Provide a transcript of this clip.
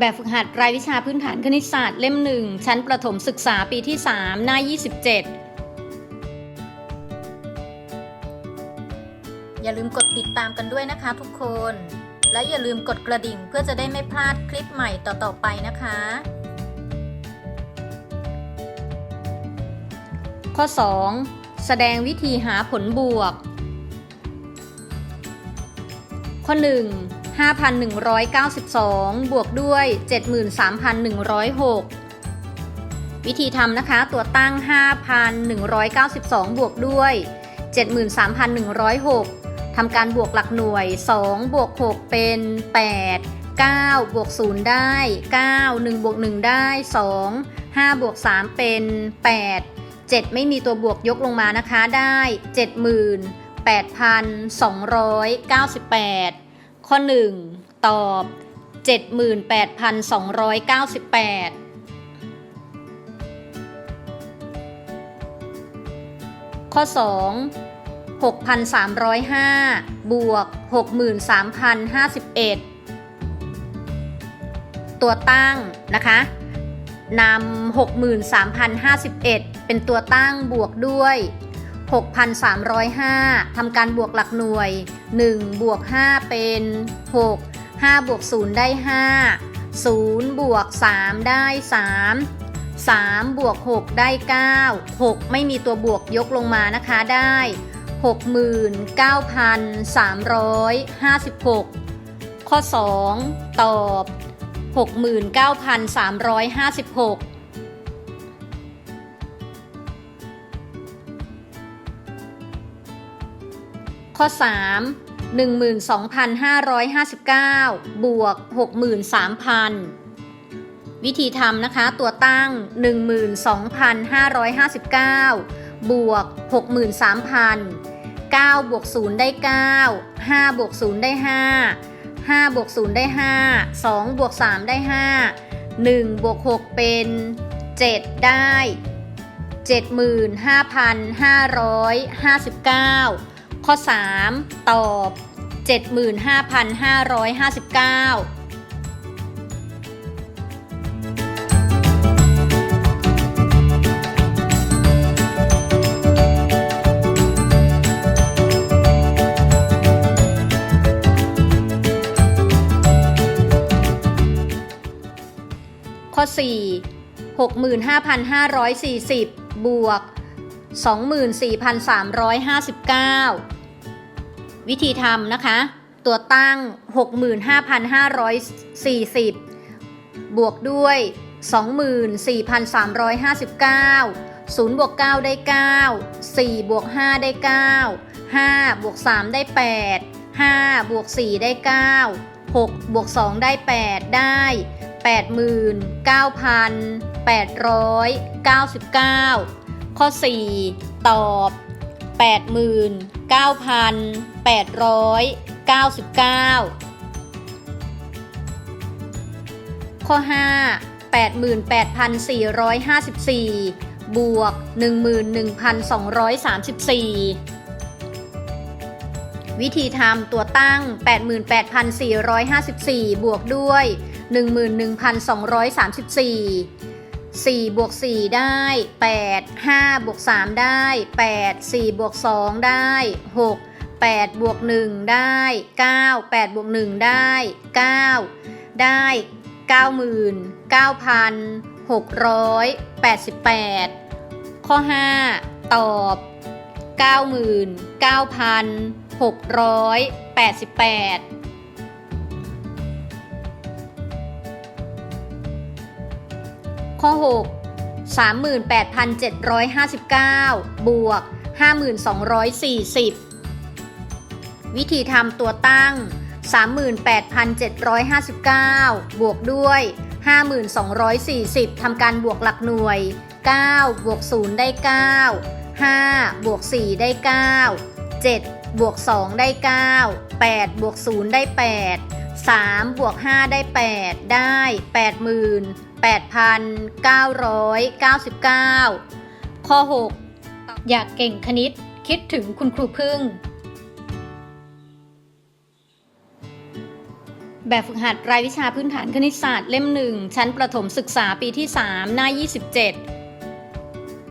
แบบฝึกหัดรายวิชาพื้นฐานคณิตศาสตร์เล่มหนึ่งชั้นประถมศึกษาปีที่ 3 หน้า 27 อย่าลืมกดติดตามกันด้วยนะคะทุกคน และอย่าลืมกดกระดิ่งเพื่อจะได้ไม่พลาดคลิปใหม่ต่อๆไปนะคะ ข้อ 2 แสดงวิธีหาผลบวก ข้อ 1 5,192 บวกด้วย 73,106 วิธีทำนะคะ ตัวตั้ง 5,192 บวกด้วย 73,106 ทำการบวกหลักหน่วย 2 บวก 6 เป็น 8 9 บวก 0 ได้ 9 1 บวก 1 ได้ 2 5 บวก 3 เป็น 8 7 ไม่มีตัวบวกยกลงมานะคะได้ 78,298 ข้อ 1 ตอบ 78,298ข้อ 2 6,305 บวก 63,051 ตัวตั้งนะคะนำ63,051 เป็นตัวตั้งบวกด้วย 6,305 ทำการบวกหลักหน่วย 1 บวก 5 เป็น 6 5 บวก 0 ได้ 5 0 บวก 3 ได้ 3 3 บวก 6 ได้ 9 6 ไม่มีตัวบวกยกลงมานะคะได้ 69,356 ข้อ 2 ตอบ 69,356 ข้อ 3 12,559 บวก 63,000 วิธีทำนะคะ ตัวตั้ง 12,559 บวก 63,000 9บวก0ได้ 9 5บวก0ได้ 5 5บวก0ได้ 5 2บวก3ได้ 5 1บวก6เป็น 7 ได้ 75,559 ข้อ 3 ตอบ 75,559ข้อ 4 65,540 บวก 24,359 วิธีทำนะคะ ตัวตั้ง 65,540 บวกด้วย 24,359 0บวก9 ได้ 9 4 บวก 5 ได้ 9 5 บวก 3 ได้ 8 5 บวก 4 ได้ 9 6บวก2ได้ 8 ได้ 89,899 ข้อ 4 ตอบ 89,899 ข้อ 5 88,454 บวก 11,234 วิธีทำตัวตั้ง 88,454 บวกด้วย 11,234 4บวก4ได้ 8 5บวก3ได้ 8 4บวก2ได้ 6 8บวก1ได้ 9 8บวก1ได้ 9 ได้ 99,688 ข้อ 5 ตอบ 99,688 ข้อ 6 38,759 บวก 5,240 วิธีทำตัวตั้ง 38,759 บวกด้วย 5,240 ทำการบวกหลักหน่วย 9 บวก 0 ได้ 9 5 บวก 4 ได้ 9 7 บวก 2 ได้ 9 8 บวก 0 ได้ 8 3บวก5ได้ 8 ได้ 88,999 ข้อ 6 อยากเก่งคณิตคิดถึงคุณครูพึ่ง แบบฝึกหัดรายวิชาพื้นฐานคณิตศาสตร์เล่มหนึ่งชั้นประถมศึกษาปีที่ 3 หน้า 27